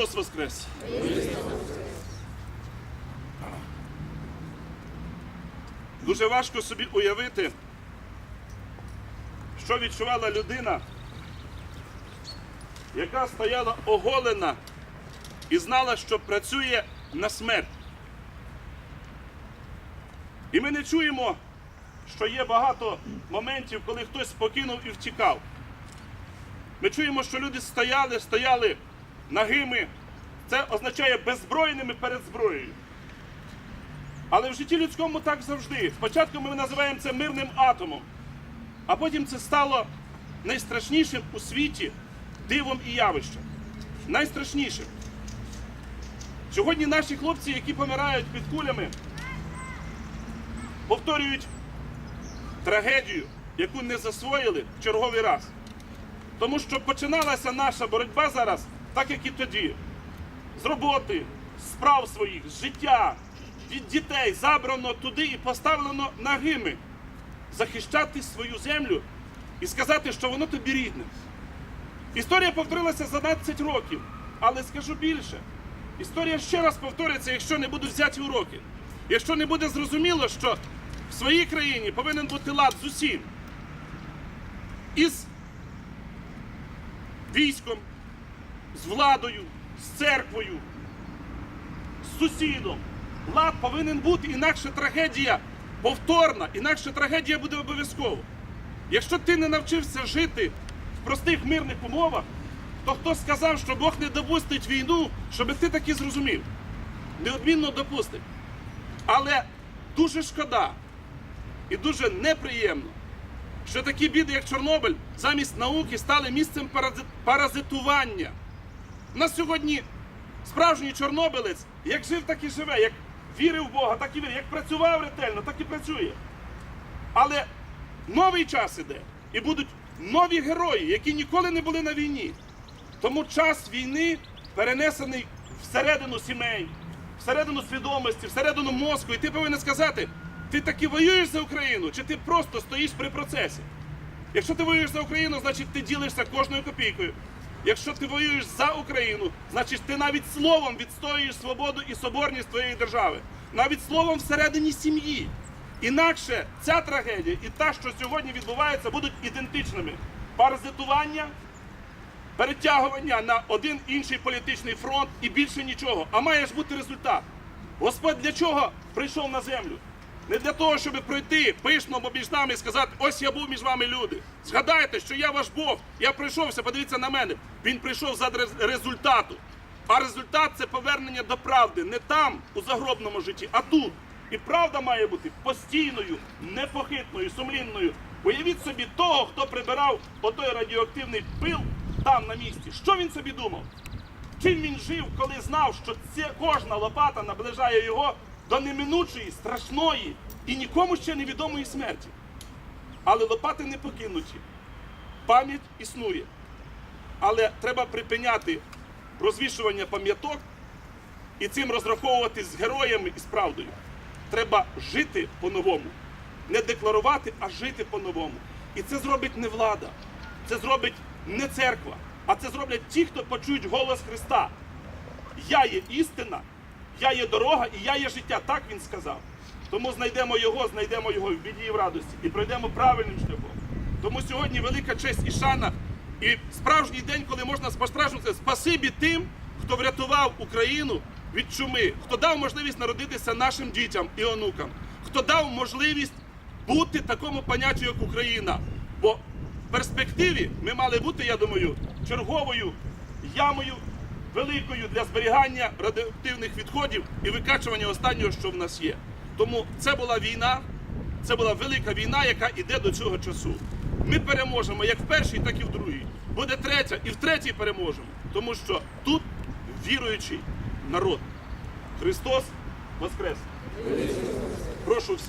Христос Воскрес! Дуже важко собі уявити, що відчувала людина, яка стояла оголена і знала, що працює на смерть. І ми не чуємо, що є багато моментів, коли хтось покинув і втікав. Ми чуємо, що люди стояли, стояли нагими. Це означає беззбройними перед зброєю. Але в житті людському так завжди. Спочатку ми називаємо це мирним атомом, а потім це стало найстрашнішим у світі дивом і явищем. Найстрашнішим. Сьогодні наші хлопці, які помирають під кулями, повторюють трагедію, яку не засвоїли в черговий раз. Тому що починалася наша боротьба зараз, так як і тоді. З роботи, з справ своїх, з життя, від дітей забрано туди і поставлено нагими. Захищати свою землю і сказати, що воно тобі рідне. Історія повторилася за 12 років, але скажу більше. Історія ще раз повториться, якщо не будуть взяті уроки. Якщо не буде зрозуміло, що в своїй країні повинен бути лад з усім. Із військом, з владою, з церквою, з сусідом. Лад повинен бути, інакше трагедія повторна, інакше трагедія буде обов'язково. Якщо ти не навчився жити в простих мирних умовах, то хто сказав, що Бог не допустить війну, щоб ти таки зрозумів? Неодмінно допустить. Але дуже шкода і дуже неприємно, що такі біди, як Чорнобиль, замість науки стали місцем паразитування. У нас сьогодні справжній чорнобилець, як жив, так і живе, як вірив в Бога, так і вірив, як працював ретельно, так і працює. Але новий час іде, і будуть нові герої, які ніколи не були на війні. Тому час війни перенесений всередину сімей, всередину свідомості, всередину мозку. І ти повинен сказати, ти таки воюєш за Україну, чи ти просто стоїш при процесі. Якщо ти воюєш за Україну, значить ти ділишся кожною копійкою. Якщо ти воюєш за Україну, значить ти навіть словом відстоюєш свободу і соборність твоєї держави, навіть словом всередині сім'ї. Інакше ця трагедія і та, що сьогодні відбувається, будуть ідентичними. Паразитування, перетягування на один інший політичний фронт і більше нічого. А має ж бути результат. Господь для чого прийшов на землю? Не для того, щоб пройти пишно між нами і сказати, ось я був між вами люди. Згадайте, що я ваш Бог, я прийшовся, подивіться на мене. Він прийшов за результату. А результат це повернення до правди не там, у загробному житті, а тут. І правда має бути постійною, непохитною, сумлінною. Уявіть собі того, хто прибирав отой радіоактивний пил там на місці. Що він собі думав? Чим він жив, коли знав, що це кожна лопата наближає його до неминучої, страшної і нікому ще невідомої смерті. Але лопати не покинуті. Пам'ять існує. Але треба припиняти розвішування пам'яток і цим розраховувати з героями і з правдою. Треба жити по-новому. Не декларувати, а жити по-новому. І це зробить не влада, це зробить не церква, а це зроблять ті, хто почують голос Христа. Я є істина, я є дорога і я є життя. Так він сказав. Тому знайдемо його, знайдемо його в біді і в радості і пройдемо правильним шляхом. Тому сьогодні велика честь і шана, і справжній день, коли можна по-справжньому спасибі тим, хто врятував Україну від чуми, хто дав можливість народитися нашим дітям і онукам, хто дав можливість бути такому поняттю, як Україна. Бо в перспективі ми мали бути, я думаю, черговою ямою великою для зберігання радіоактивних відходів і викачування останнього, що в нас є. Тому це була війна, це була велика війна, яка йде до цього часу. Ми переможемо як в першій, так і в другій. Буде третя, і в третій переможемо. Тому що тут віруючий народ. Христос Воскрес! Прошу всіх.